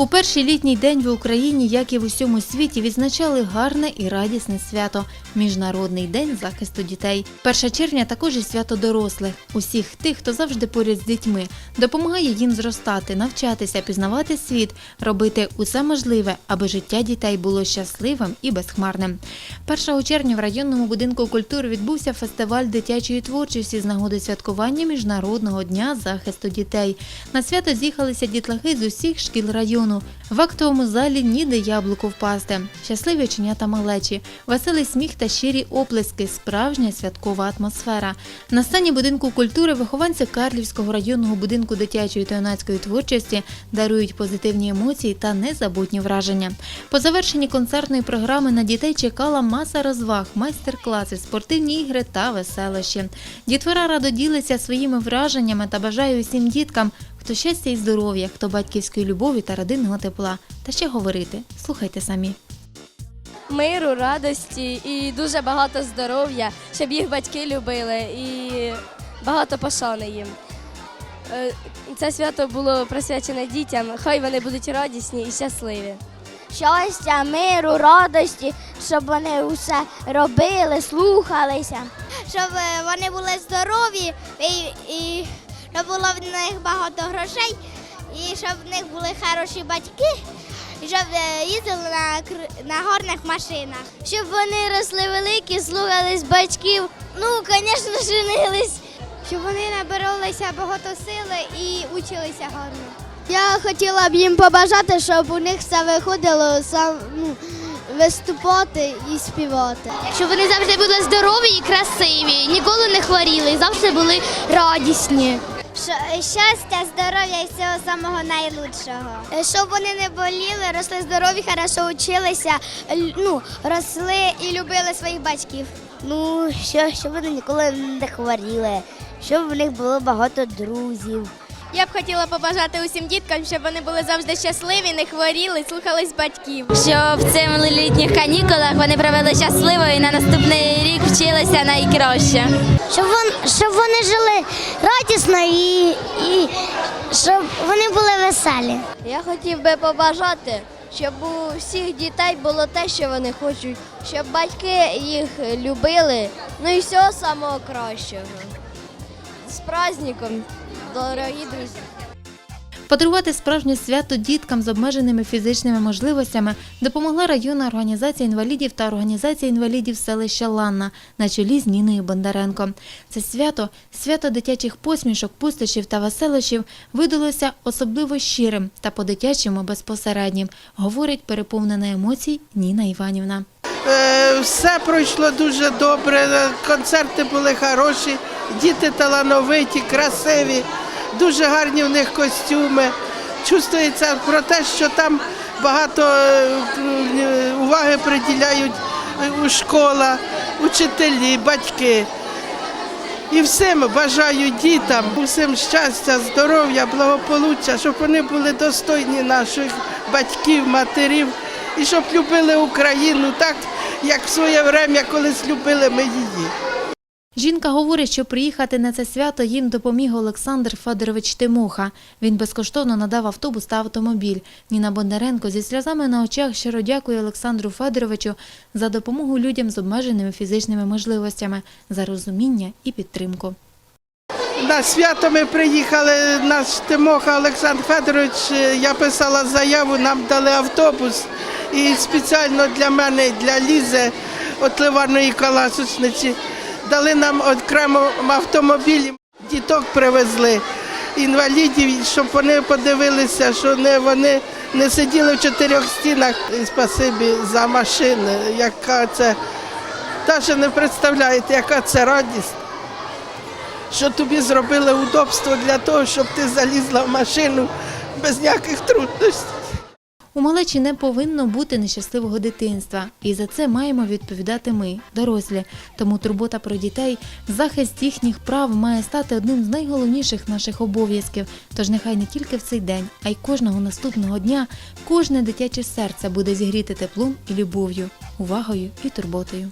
У перший літній день в Україні, як і в усьому світі, відзначали гарне і радісне свято Міжнародний день захисту дітей. 1 червня також і свято дорослих, усіх тих, хто завжди поряд з дітьми, допомагає їм зростати, навчатися, пізнавати світ, робити усе можливе, аби життя дітей було щасливим і безхмарним. 1 червня в районному будинку культури відбувся фестиваль дитячої творчості з нагоди святкування Міжнародного дня захисту дітей. На свято з'їхалися дітлахи з усіх шкіл району. В актовому залі ніде яблуко впасти. Щасливі оченята малечі, веселий сміх та щирі оплески, справжня святкова атмосфера. На сцені будинку культури вихованці Карлівського районного будинку дитячої та юнацької творчості дарують позитивні емоції та незабутні враження. По завершенні концертної програми на дітей чекала маса розваг, майстер-класи, спортивні ігри та веселощі. Дітвора радо ділиться своїми враженнями та бажає усім діткам, хто щастя і здоров'я, хто батьківської любові та родинного тепла. Та ще говорити. Слухайте самі. Миру, радості і дуже багато здоров'я, щоб їх батьки любили і багато пошани їм. Е, Це свято було присвячене дітям. Хай вони будуть радісні і щасливі. щастя, миру, радості, щоб вони усе робили, слухалися, щоб вони були здорові і, і щоб було в них багато грошей, і щоб в них були хороші батьки, щоб е, їздили на, на гарних машинах. Щоб вони росли великі, слухались батьків. Ну, звісно, женились. Щоб вони набиралися багато сили і училися гарно. Я хотіла б їм побажати, щоб у них все виходило сам ну, виступати і співати. Щоб вони завжди були здорові і красиві, ніколи не хворіли, завжди були радісні. Щастя, здоров'я і всього самого найлучшого. Щоб вони не боліли, росли здорові, хорошо училися, ну, росли і любили своїх батьків. Ну, що, щоб вони ніколи не хворіли, щоб в них було багато друзів. Я б хотіла побажати усім діткам, щоб вони були завжди щасливі, не хворіли, слухались батьків. щоб в цих літніх канікулах вони провели щасливо і на наступний рік вчилися найкраще. Щоб, вон, щоб вони жили радісно і, і щоб вони були веселі. Я хотів би побажати, щоб у всіх дітей було те, що вони хочуть, щоб батьки їх любили, ну і всього самого кращого. З праздником, дорогі друзі! Подарувати справжнє свято діткам з обмеженими фізичними можливостями допомогла районна організація інвалідів та організація інвалідів селища Ланна на чолі з Ніною Бондаренко. Це свято, свято дитячих посмішок, пустощів та веселощів видалося особливо щирим та по-дитячому безпосереднім, говорить переповнена емоцій Ніна Іванівна. Е, Все пройшло дуже добре, концерти були хороші, діти талановиті, красиві, дуже гарні в них костюми. Чувствується про те, що там багато е, е, уваги приділяють е, у школа, учителі, батьки. І всім бажаю дітям, усім щастя, здоров'я, благополуччя, щоб вони були достойні наших батьків, матерів і щоб любили Україну так, як в своє время колись любили ми її. Жінка говорить, що приїхати на це свято їм допоміг Олександр Федорович Тимоха. Він безкоштовно надав автобус та автомобіль. Ніна Бондаренко зі сльозами на очах щиро дякує Олександру Федоровичу за допомогу людям з обмеженими фізичними можливостями, за розуміння і підтримку. На свято ми приїхали, наш Тимоха Олександр Федорович, е, я писала заяву, нам дали автобус. І спеціально для мене, для Лізи, от Ливарної каласочниці, дали нам окремо автомобіль, діток привезли, інвалідів, щоб вони подивилися, що не вони не сиділи в чотирьох стінах. І спасибі за машини, яка це, навіть не представляєте, яка це радість що тобі зробили удобство для того, щоб ти залізла в машину без ніяких трудностей. У малечі не повинно бути нещасливого дитинства, і за це маємо відповідати ми, дорослі. Тому турбота про дітей, захист їхніх прав має стати одним з найголовніших наших обов'язків. Тож нехай не тільки в цей день, а й кожного наступного дня кожне дитяче серце буде зігріти теплом і любов'ю, увагою і турботою.